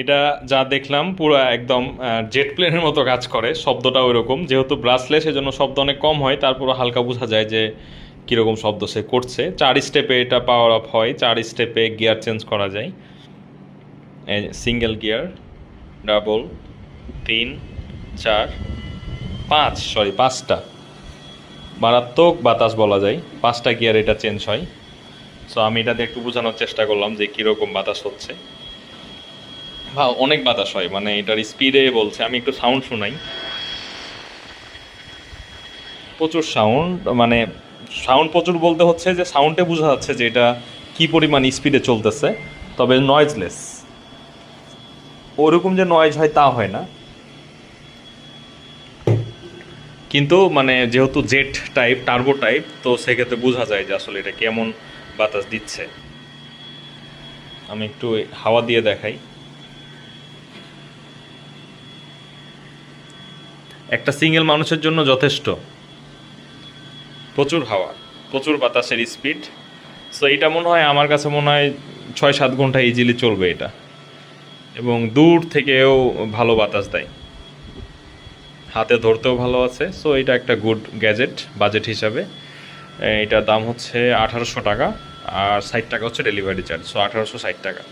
এটা যা দেখলাম, পুরো একদম জেট প্লেনের মতো কাজ করে শব্দটা ওইরকম যেহেতু ব্রাসলেস সেজন্য শব্দ অনেক কম হয় তারপরে হালকা বোঝা যায় যে কীরকম শব্দ সে করছে। চার স্টেপে এটা পাওয়ার অফ হয়, চার স্টেপে গিয়ার চেঞ্জ করা যায়। সিঙ্গেল গিয়ার ডাবল তিন, চার, পাঁচ সরি পাঁচটা। মারাত্মক বাতাস বলা যায়, পাঁচটা গিয়ার এটা চেঞ্জ হয়। সো আমি এটা এটাতে একটু বোঝানোর চেষ্টা করলাম যে কীরকম বাতাস হচ্ছে। বা অনেক বাতাস হয় মানে এটার স্পিডে বলছে, আমি একটু সাউন্ড শোনাই। প্রচুর সাউন্ড মানে সাউন্ড প্রচুর বলতে হচ্ছে যে সাউন্ডে বোঝা যাচ্ছে যে এটা কী পরিমাণ স্পিডে চলতেছে, তবে নয়েজলেস ওরকম যে নয়েজ হয় তা হয় না। কিন্তু মানে যেহেতু জেট টাইপ টার্বো টাইপ তো সেক্ষেত্রে বোঝা যায় যে আসলে এটা কেমন বাতাস দিচ্ছে। আমি একটু হাওয়া দিয়ে দেখাই। একটা সিঙ্গেল মানুষের জন্য যথেষ্ট। প্রচুর হাওয়া, প্রচুর বাতাসের স্পিড সো এটা মনে হয় আমার কাছে মনে হয় ছয় সাত ঘণ্টা ইজিলি চলবে এটা। এবং দূর থেকেও ভালো বাতাস দেয়। হাতে ধরতেও ভালো আছে। সো এটা একটা গুড গ্যাজেট বাজেট হিসাবে। এটার দাম হচ্ছে আঠারোশো টাকা আর ষাট টাকা হচ্ছে ডেলিভারি চার্জ সো আঠারোশো ষাট টাকা।